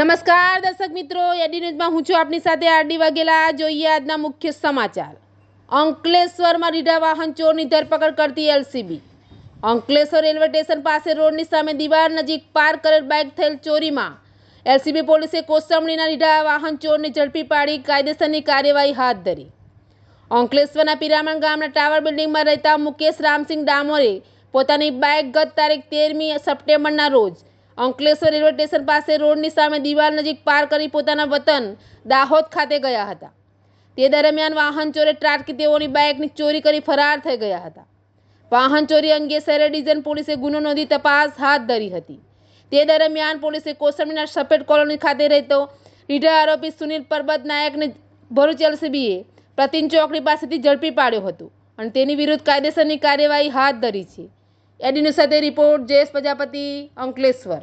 નમસ્કાર દર્શક મિત્રો એડી ન્યૂઝમાં હું છું આપની સાથે આરડી વાઘેલા. જોઈએ આજના મુખ્ય સમાચાર. અંકલેશ્વરમાં રીઢા વાહન ચોરની ધરપકડ કરતી એલસીબી. અંકલેશ્વર રેલવે સ્ટેશન પાસે રોડની સામે દિવાર નજીક પાર્ક કરેલ બાઇક થયેલ ચોરીમાં. એલસીબી પોલીસે કોસમણીના રીઢા વાહન ચોરને ઝડપી પાડી કાયદેસરની કાર્યવાહી હાથ ધરી. અંકલેશ્વરના પિરામણ ગામના ટાવર બિલ્ડિંગમાં રહેતા મુકેશ રામસિંહ ડામોરે પોતાની બાઇક ગત તારીખ તેરમી સપ્ટેમ્બરના રોજ અંકલેશ્વર રેલવે સ્ટેશન પાસે રોડની સામે દિવાલ નજીક પાર કરી પોતાના વતન દાહોદ ખાતે ગયા હતા. તે દરમિયાન વાહન ચોરે ત્રાટકી તેઓની બાઇકની ચોરી કરી ફરાર થઈ ગયા હતા. વાહન ચોરી અંગે શહેર ડિવિઝન પોલીસે ગુનો નોંધી તપાસ હાથ ધરી હતી. તે દરમિયાન પોલીસે કોસંબીના સફેદ કોલોની ખાતે રહેતો રીઢા આરોપી સુનિલ પરબત નાયકને ભરૂચ એલસીબીએ પ્રતિન ચોકડી પાસેથી ઝડપી પાડ્યો હતો અને તેની વિરુદ્ધ કાયદેસરની કાર્યવાહી હાથ ધરી છે. એડીની સાથે રિપોર્ટ જયેશ પ્રજાપતિ અંકલેશ્વર.